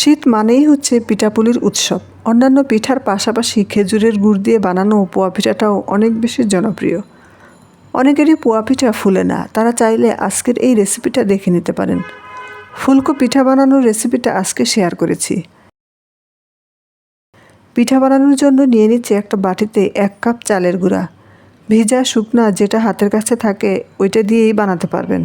শীত মানেই হচ্ছে পিঠাপুলির উৎসব। অন্যান্য পিঠার পাশাপাশি খেজুরের গুড় দিয়ে বানানো পোয়া পিঠাটাও অনেক বেশি জনপ্রিয়। অনেকেরই পোয়া পিঠা ফুলে না, তারা চাইলে আজকের এই রেসিপিটা দেখে নিতে পারেন। ফুলকো পিঠা বানানোর রেসিপিটা আজকে শেয়ার করেছি। পিঠা বানানোর জন্য নিয়ে নিচ্ছে একটা বাটিতে এক কাপ চালের গুঁড়া। ভিজা শুকনা যেটা হাতের কাছে থাকে, ওইটা দিয়েই বানাতে পারবেন।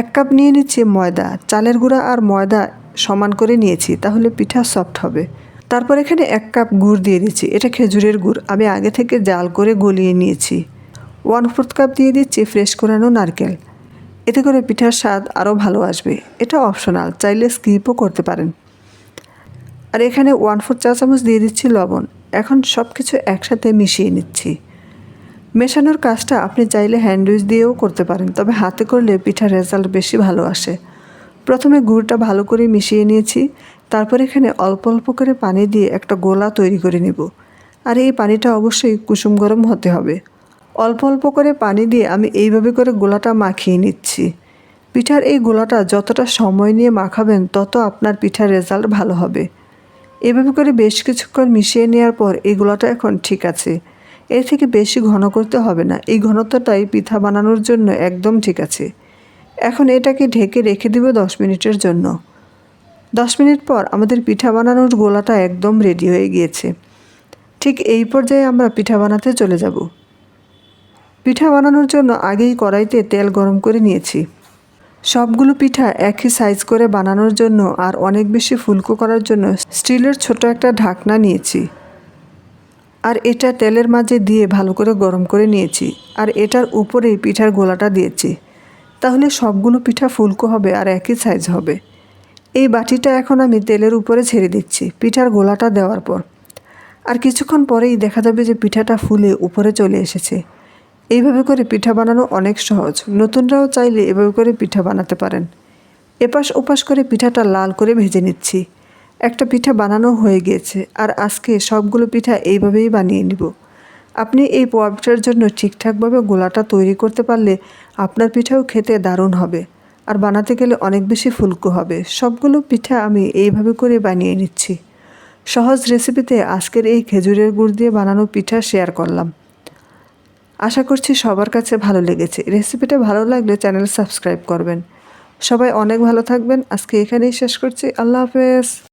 এক কাপ নিয়ে নিচ্ছি ময়দা, চালের গুঁড়া আর ময়দা সমান করে নিয়েছি, তাহলে পিঠা সফট হবে। তারপর এখানে এক কাপ গুড় দিয়ে দিচ্ছি। এটা খেজুরের গুড়। আমি আগে থেকে জাল করে গলিয়ে নিয়েছি। ওয়ান ফোর্থ কাপ দিয়ে দিচ্ছি ফ্রেশ করানো নারকেল। এতে করে পিঠার স্বাদ আরও ভালো আসবে। এটা অপশনাল চাইলে স্কিপও করতে পারেন। আর এখানে ওয়ান ফোর চা চামচ দিয়ে দিচ্ছি লবণ। এখন সব কিছু একসাথে মিশিয়ে নিচ্ছি। মেশানোর কাজটা আপনি চাইলে হ্যান্ডউইচ দিয়েও করতে পারেন। তবে হাতে করলে পিঠার রেজাল্ট বেশি ভালো আসে। প্রথমে গুড়টা ভালো করে মিশিয়ে নিয়েছি, তারপর এখানে অল্প অল্প করে পানি দিয়ে একটা গোলা তৈরি করে নেব। আর এই পানিটা অবশ্যই কুসুম গরম হতে হবে। অল্প অল্প করে পানি দিয়ে আমি এইভাবে করে গোলাটা মাখিয়ে নিচ্ছি। পিঠার এই গোলাটা যতটা সময় নিয়ে মাখাবেন, তত আপনার পিঠার রেজাল্ট ভালো হবে। এভাবে করে বেশ কিছুক্ষণ মিশিয়ে নেওয়ার পর এই গোলাটা এখন ঠিক আছে। এর থেকে বেশি ঘন করতে হবে না। এই ঘনত্বটাই পিঠা বানানোর জন্য একদম ঠিক আছে। এখন এটাকে ঢেকে রেখে দিব দশ মিনিটের জন্য। দশ মিনিট পর আমাদের পিঠা বানানোর গোলাটা একদম রেডি হয়ে গিয়েছে। ঠিক এই পর্যায়ে আমরা পিঠা বানাতে চলে যাব। পিঠা বানানোর জন্য আগেই কড়াইতে তেল গরম করে নিয়েছি। সবগুলো পিঠা একই সাইজ করে বানানোর জন্য আর অনেক বেশি ফুলকো করার জন্য স্টিলের ছোট একটা ঢাকনা নিয়েছি। আর এটা তেলের মাঝে দিয়ে ভালো করে গরম করে নিয়েছি। আর এটার উপরেই পিঠার গোলাটা দিয়েছি। তাহলে সবগুলো পিঠা ফুলকো হবে আর একই সাইজ হবে। এই বাটিটা এখন আমি তেলের উপরে ছেড়ে দিচ্ছি, পিঠার গোলাটা দেওয়ার পর। আর কিছুক্ষণ পরেই দেখা যাবে যে পিঠাটা ফুলে উপরে চলে এসেছে। এইভাবে করে পিঠা বানানো অনেক সহজ। নতুনরাও চাইলে এভাবে করে পিঠা বানাতে পারেন। এপাশ ওপাশ করে পিঠাটা লাল করে ভেজে নিচ্ছি। একটা পিঠা বানানো হয়ে গিয়েছে আর আজকে সবগুলো পিঠা এইভাবেই বানিয়ে নিব। আপনি এই পোয়া জন্য ঠিকঠাকভাবে গোলাটা তৈরি করতে পারলে আপনার পিঠাও খেতে দারুণ হবে। আর বানাতে গেলে অনেক বেশি ফুলকো হবে। সবগুলো পিঠা আমি এইভাবে করে বানিয়ে নিচ্ছি। সহজ রেসিপিতে আজকের এই খেজুরের গুড় দিয়ে বানানো পিঠা শেয়ার করলাম। আশা করছি সবার কাছে ভালো লেগেছে। রেসিপিটা ভালো লাগলে চ্যানেল সাবস্ক্রাইব করবেন। সবাই অনেক ভালো থাকবেন। আজকে এখানেই শেষ করছি। আল্লাহ হাফেজ।